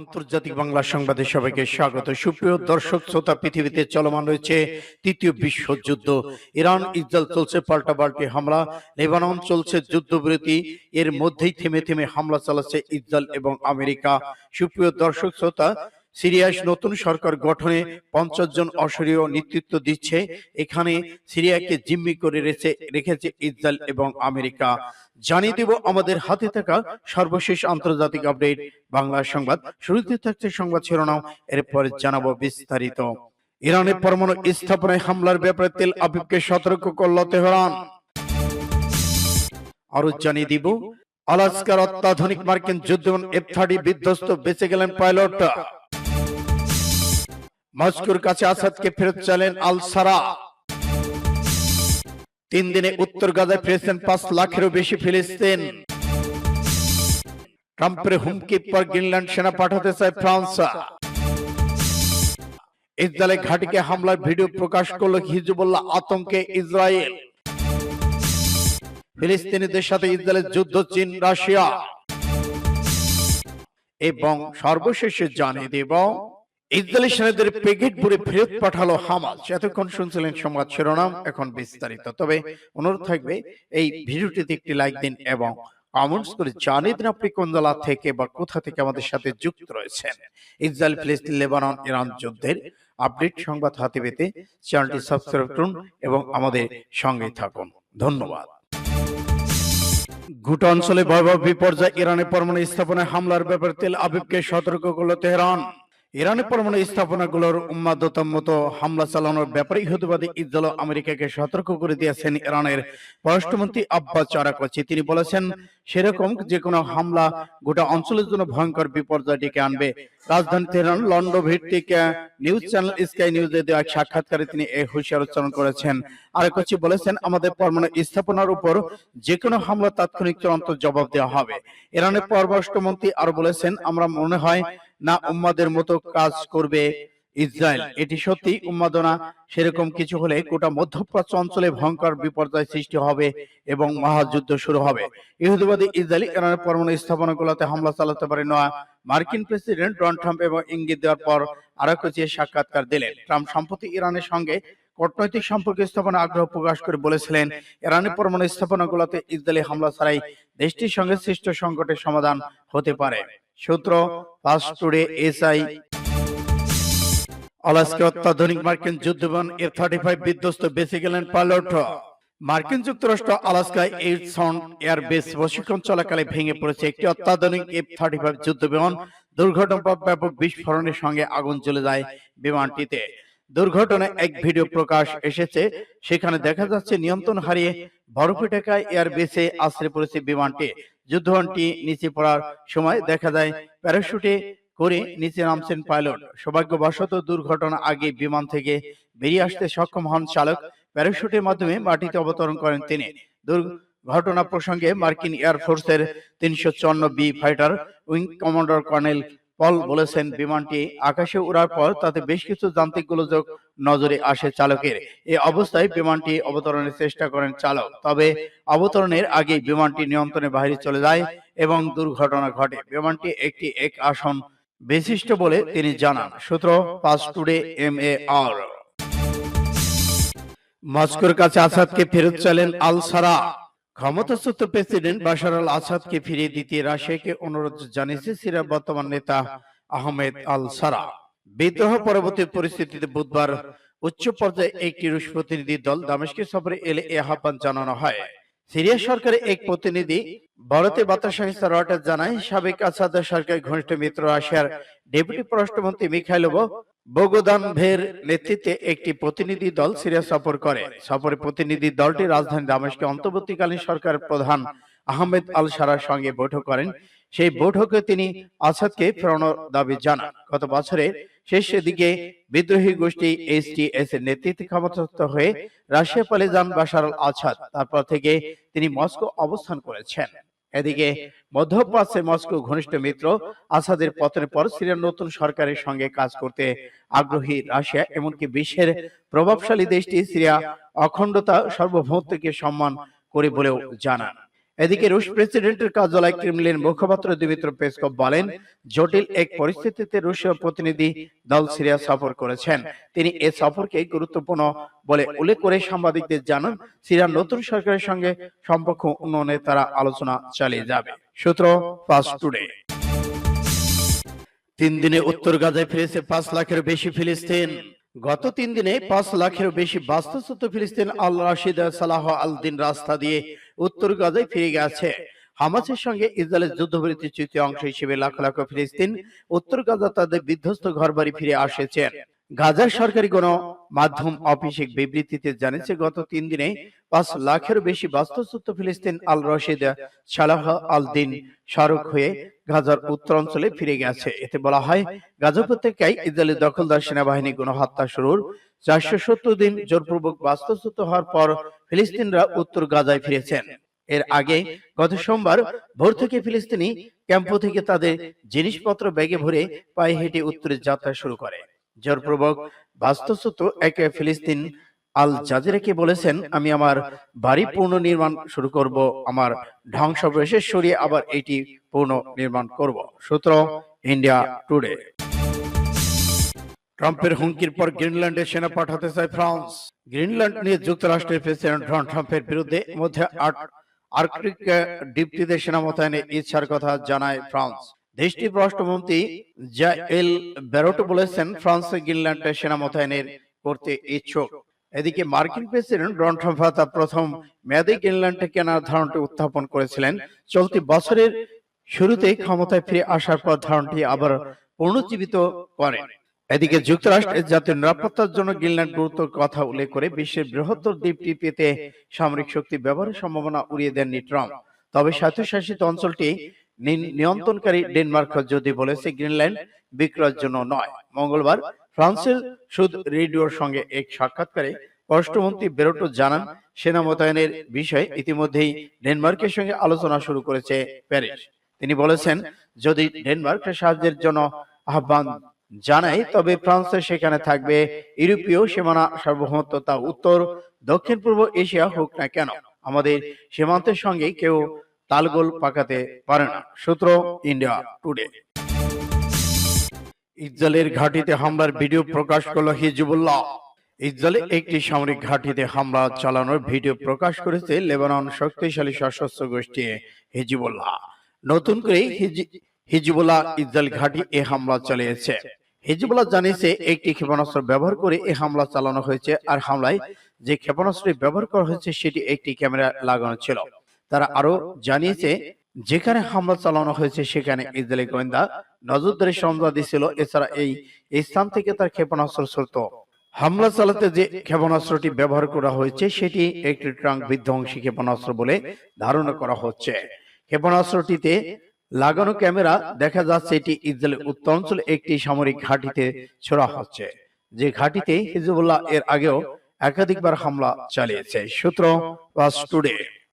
আন্তর্জাতিক বাংলা সংবাদে সবাইকে স্বাগত। সুপ্রিয় দর্শক, শ্রোতা, পৃথিবীতে চলমান রয়েছে তৃতীয় বিশ্বযুদ্ধ ইরান, ইসরায়েল চলছে পাল্টা পাল্টাপাল্টি হামলা, লেবানন চলছে যুদ্ধবিরতি, এর মধ্যেই থেমে থেমে হামলা চালাচ্ছে ইসরায়েল এবং আমেরিকা। সুপ্রিয় দর্শক, শ্রোতা সিরিয়ায় নতুন সরকার গঠনে পঞ্চাশ জন অসরীয় নেতৃত্ব দিচ্ছে। এখানে সিরিয়াকে জিম্মি করে রেখেছে রেখেছে ইসরায়েল এবং আমেরিকা। জানিয়ে দেব আমাদের হাতে থাকা সর্বশেষ আন্তর্জাতিক আপডেট। বাংলা সংবাদ, শুরুতে থাকছে সংবাদ শিরোনাম, এরপর জানাব বিস্তারিত। ইরানের পরমাণু স্থাপনায় হামলার ব্যাপারে তেল আবিবকে সতর্ক করল তেহরান। আরও জানিয়ে দিব, আলাস্কার অত্যাধুনিক মার্কিন যুদ্ধ এফ থার্টি বিধ্বস্ত বেঁচে গেলেন পাইলট মস্কোর কাছে আসাদকে ফেরত চালেন আল সারা তিন দিনে উত্তর গাজায় ফিরেছেন পাঁচ লাখেরও বেশি ফিলিস্তিন। ট্রাম্পের হুমকির পর গ্রিনল্যান্ড সেনা পাঠাতে চায় ফ্রান্স। ইসরায়েলে ঘাটিকে হামলার ভিডিও প্রকাশ করল হিজবুল্লাহ আতঙ্কে ইসরায়েল। ফিলিস্তিনিদের সাথে ইসরায়েলের যুদ্ধ চীন, রাশিয়া। এবং সর্বশেষে জানিয়ে দেব ইসরায়েলি সেনাদের পেগেটপুরে ফেরত পাঠালো হামাস। এতক্ষণ শুনছিলেন সংবাদ শিরোনাম, এখন বিস্তারিত। তবে অনুরোধ থাকবে, এই ভিডিওটিতে একটি লাইক দিন এবং কমেন্টস করে জানিয়ে দিন আপনি কোন জেলা থেকে বা কোথা থেকে আমাদের সাথে যুক্ত রয়েছেন। ইসরায়েল, ফিলিস্তিন, লেবানন, ইরান যুদ্ধের আপডেট সংবাদ হাতে পেতে চ্যানেলটি সাবস্ক্রাইব করুন এবং আমাদের সঙ্গে থাকুন। ধন্যবাদ। গুটা অঞ্চলে ভয়াবহ বিপর্যয় ইরানের পরমাণু স্থাপনায় হামলার ব্যাপারে তেল আবিবকে সতর্ক করল তেহরান। ইরানের পরমাণু স্থাপনাগুলোর উন্মাদতাম্মত হামলা চালানোর ব্যাপারে ইহুদিবাদী ইসরায়েল আমেরিকাকে সতর্ক করে দিয়েছেন ইরানের পররাষ্ট্রমন্ত্রী আব্বাস চারাকচি। তিনি বলেছেন, সেরকম যে কোনো হামলা গোটা অঞ্চলের জন্য ভয়ঙ্কর বিপর্যয় ডেকে আনবে। রাজধানী তেহরান লন্ডন ভিত্তিক নিউজ চ্যানেল স্কাই নিউজে দেওয়া এক সাক্ষাৎকারে তিনি এই হুঁশিয়ার উচ্চারণ করেছেন। আরেকচি বলেছেন, আমাদের পরমাণু স্থাপনার উপর যে কোনো হামলা তাৎক্ষণিক চূড়ান্ত জবাব দেওয়া হবে। ইরানের পররাষ্ট্রমন্ত্রী আরও বলেছেন, আমরা মনে হয় না উম্মাদের মতো কাজ করবে ইসরায়েল। এটি সত্যি উন্মাদনা। সেরকম কিছু হলে গোটা মধ্যপ্রাচ্য অঞ্চলে ভয়ঙ্কর বিপর্যয় সৃষ্টি হবে এবং মহাযুদ্ধ শুরু হবে। ইহুদিবাদী ইসরায়েল ইরানের পরমাণু স্থাপনাগুলোতে হামলা চালাতে পারে না মার্কিন প্রেসিডেন্ট ডোনাল্ড ট্রাম্প এবং ইঙ্গিত দেওয়ার পর আরেক সাক্ষাৎকার দিলেন। ট্রাম্প সম্প্রতি ইরানের সঙ্গে কূটনৈতিক সম্পর্ক স্থাপনে আগ্রহ প্রকাশ করে বলেছিলেন, ইরানের পরমাণু স্থাপনাগুলোতে ইসরায়েলি হামলা ছাড়াই দেশটির সঙ্গে সৃষ্ট সংকটের সমাধান হতে পারে। সূত্র ফাস্ট টুডে এসআই আলাস্কে অত্যাধুনিক মার্কিন যুদ্ধবিমান এফ থার্টি ফাইভ বিধ্বস্ত বেঁচে গেলেন পাইলট মার্কিন যুক্তরাষ্ট্র আলাস্কায় এইট সাউন্ড এয়ার বেস প্রশিক্ষণ চলাকালে ভেঙে পড়েছে একটি অত্যাধুনিক এফ থার্টি ফাইভ যুদ্ধ বিমান দুর্ঘটনার পর ব্যাপক বিস্ফোরণের সঙ্গে আগুন চলে যায় বিমানটিতে। দুর্ঘটনায় এক ভিডিও প্রকাশ এসেছে, সেখানে দেখা যাচ্ছে নিয়ন্ত্রণ হারিয়ে বরফে ঢাকা এয়ার বেসে আশ্রয় পড়েছে বিমানটি। যুদ্ধবিমানটি নিচে পড়ার সময় দেখা যায় প্যারাশুটে করে নিচে নামছেন পাইলট। সৌভাগ্যবশত দুর্ঘটনা আগে বিমান থেকে বেরিয়ে আসতে সক্ষম হন চালক। প্যারাশুটের মাধ্যমে মাটিতে অবতরণ করেন তিনি। দুর্ঘটনা প্রসঙ্গে মার্কিন এয়ারফোর্সের তিনশো চুয়ান্ন B fighter wing commander colonel Paul বলেছেন বিমানটি আকাশে উড়ার পর তাতে বেশ কিছু যান্ত্রিক গোলযোগ নজরে আসে চালকের। এই অবস্থায় বিমানটি অবতরণের চেষ্টা করেন চালক। তবে অবতরণের আগে বিমানটি নিয়ন্ত্রণের বাইরে চলে যায় এবং দুর্ঘটনা ঘটে। বিমানটি একটি এক আসন বিশিষ্ট বলে তিনি জানান। সূত্র Pars today M A R মস্কোর কাছে আসাদকে ফেরত চাইলেন আল সারা। ক্ষমতাচ্যুত প্রেসিডেন্ট বাশার আল আসাদকে ফিরিয়ে দিতে রাশিয়াকে অনুরোধ জানিয়েছে সিরিয়ার বর্তমান নেতা আহমেদ আল সারা। বিদ্রোহ পরবর্তী পরিস্থিতিতে বুধবার উচ্চ পর্যায়ে একটি রুশ প্রতিনিধি দল দামেস্কের সফরে এলে এ আহ্বান জানানো হয়। সিরিয়া সরকারের এক প্রতিনিধি ভারতের বার্তা সংস্থা রয়টার জানায়, সাবেক আসাদ সরকারের ঘনিষ্ঠ মিত্র রাশিয়ার ডেপুটি পররাষ্ট্রমন্ত্রী মিখাইলভ বগোদানভের নেতৃত্বে একটি প্রতিনিধি দল সিরিয়া সফর করে। সফরে প্রতিনিধি দলটি রাজধানী দামেস্কে অন্তর্বর্তীকালীন সরকারের প্রধান আহমেদ আল সারার সঙ্গে বৈঠক করেন। সেই বৈঠকে তিনি আসাদকে ফেরানোর দাবি জানান। গত বছরের শেষের দিকে বিদ্রোহী গোষ্ঠী এইচটিএস এর নেতৃত্বে ক্ষমতাচ্যুত হয়ে রাশিয়া পালিয়ে যান বাশার আল আসাদ তারপর থেকে তিনি মস্কো অবস্থান করেছেন। এদিকে মধ্যপ্রাচ্যে মস্কো ঘনিষ্ঠ মিত্র আসাদের পতনের পর সিরিয়ার নতুন সরকারের সঙ্গে কাজ করতে আগ্রহী রাশিয়া এমনকি বিশ্বের প্রভাবশালী দেশটি সিরিয়া অখণ্ডতা সার্বভৌমত্বকে সম্মান করে বলেও জানান। এদিকে রুশ প্রেসিডেন্টের কার্যালয় ক্রেমলিন মুখপাত্র দিমিত্র পেসকভ বলেন, জটিল এক পরিস্থিতিতে রুশীয় প্রতিনিধি দল সিরিয়া সফর করেছেন। তিনি এ সফরকে গুরুত্বপূর্ণ বলে উল্লেখ করে সাংবাদিকদের জানান, সিরিয়ার নতুন সরকারের সঙ্গে সম্পর্ক উন্নয়নে তারা আলোচনা চালিয়ে যাবে। সূত্র ফাস্ট টুডে। তিন দিনে উত্তর গাজায় ফিরেছে পাঁচ লাখের বেশি ফিলিস্তিন। গত তিন দিনে পাঁচ লাখের বেশি বাস্তুচ্যুত ফিলিস্তিন আল রাশিদ সালাহ আল দিন রাস্তা দিয়ে উত্তর গাজায় ফিরে গেছে। হামাসের সঙ্গে ইসরায়েলের যুদ্ধবিরতির তৃতীয় অংশ হিসেবে লাখ লাখ ফিলিস্তিন উত্তর গাজা তাদের বিধ্বস্ত ঘরবাড়ি ফিরে আসেছেন গাজার সরকারি কোন মাধ্যম অফিসিক বিবৃতিতে জানিয়েছে, গত তিন দিনে পাঁচ লাখের বেশি বাস্তুচ্যুত ফিলিস্তিন আল রশিদ সালাহ আল দিন সড়ক হয়ে গাজার উত্তরাঞ্চলে ফিরে গেছে। এতে বলা হয়, গাজা উপত্যকায় ইসরায়েলি দখলদার সেনাবাহিনী গণহত্যা শুরুর চারশো সত্তর দিন জোরপূর্বক বাস্তুচ্যুত হওয়ার পর ফিলিস্তিনরা উত্তর গাজায় ফিরেছেন। এর আগে গত সোমবার ভোর থেকে ফিলিস্তিনি ক্যাম্প থেকে তাদের জিনিসপত্র ব্যাগে ভরে পায়ে হেঁটে উত্তরে যাত্রা শুরু করে। জোরপূর্বক বাস্তুচ্যুত এক ফিলিস্তিন আল জাজিরাকে বলেছেন, আমি আমার বাড়ি পুনঃ নির্মাণ শুরু করব, আমার ধ্বংসাবশেষ সরিয়ে আবার এটি পুনঃ নির্মাণ করব। সূত্র ইন্ডিয়া টুডে। ট্রাম্পের হুমকির পর গ্রিনল্যান্ডে সেনা পাঠাতে চায় ফ্রান্স। গ্রিনল্যান্ড নিয়ে যুক্তরাষ্ট্রের প্রেসিডেন্ট ডোনাল্ড ট্রাম্পের বিরুদ্ধে মধ্যে আর্কটিক ডিপটিতে সেনা মোতায়েনের ইচ্ছার কথা জানায় ফ্রান্স। দেশটির পররাষ্ট্রমন্ত্রী জাএল ব্যারোটো বলেছেন, ফ্রান্স গ্রিনল্যান্ডে সেনা মোতায়েনের করতে ইচ্ছুক। এদিকে মার্কিন প্রেসিডেন্ট ডোনাল্ড ট্রাম্প তার প্রথম মেয়াদে গ্রিনল্যান্ডে কেনার ধারণাটি উত্থাপন করেছিলেন। চলতি বছরের শুরুতেই ক্ষমতায় ফিরে আসার পর ধারণটি আবার পুনর্জীবিত করেন এদিকে যুক্তরাষ্ট্রের জাতীয় নিরাপত্তার জন্য গ্রিনল্যান্ড গুরুত্ব কথা উল্লেখ করে বিশ্বের বৃহত্তর দ্বীপটি পেতে সামরিক শক্তি ব্যবহারের সম্ভাবনা উড়িয়ে দেননি ট্রাম্প। তবে স্বায়ত্তশাসিত অঞ্চলটি নিয়ন্ত্রণকারী ডেনমার্ক যদি বলেছে গ্রিনল্যান্ড বিক্রয়ের জন্য নয়। মঙ্গলবার ফ্রান্সের সুদ রেডিওর সঙ্গে এক সাক্ষাৎকারে পররাষ্ট্রমন্ত্রী বেরোটো জানান সেনা মোতায়েনের বিষয়ে ইতিমধ্যেই ডেনমার্কের সঙ্গে আলোচনা শুরু করেছে প্যারিস। তিনি বলেছেন যদি ডেনমার্ক সাহায্যের জন্য আহ্বান জানায় তবে ফ্রান্স সেখানে থাকবে ইউরোপীয় সীমানা সার্বভৌমত্ব তা উত্তর দক্ষিণ পূর্ব এশিয়া হোক না কেন আমাদের সীমান্তের সঙ্গে কেউ তালগোল পাকাতে পারে না। সূত্র ইন্ডিয়া টুডে। ইসরায়েলের ঘাঁটিতে হামলার ভিডিও প্রকাশ করল হিজবুল্লাহ। ইসরায়েলে একটি সামরিক ঘাঁটিতে হামলা চালানোর ভিডিও প্রকাশ করেছে লেবানন শক্তিশালী সশস্ত্র গোষ্ঠী হিজবুল্লাহ। নতুন করে হিজ- হিজবুল্লাহ ইসরায়েল ঘাঁটি এ হামলা চালিয়েছে হিজবুল্লাহ জানিয়েছে একটি ক্ষেপণাস্ত্র ব্যবহার করে এই হামলা চালানো হয়েছে। আর হামলায় যে ক্ষেপণাস্ত্রটি ব্যবহার করা হয়েছে সেটি একটি ক্যামেরা লাগানো ছিল। তারা আরও জানিয়েছে যেখানে হামলা চালানো হয়েছে সেখানে ইসরায়েলি গোয়েন্দা নজরদারি সন্ধ্যা দিছিল এছাড়া এই স্থান থেকে তার ক্ষেপণাস্ত্র ছোট হামলা চালাতে যে ক্ষেপণাস্ত্রটি ব্যবহার করা হয়েছে সেটি একটি ট্রাঙ্ক বিধ্বংসী ক্ষেপণাস্ত্র বলে ধারণা করা হচ্ছে। ক্ষেপণাস্ত্রটিতে লাগানো ক্যামেরা দেখা যাচ্ছে এটি ইসরায়েলের উত্তরাঞ্চলে একটি সামরিক ঘাঁটিতে ছড়া হচ্ছে। যে ঘাঁটিতে হিজবুল্লাহ এর আগেও একাধিকবার হামলা চালিয়েছে। সূত্র টুডে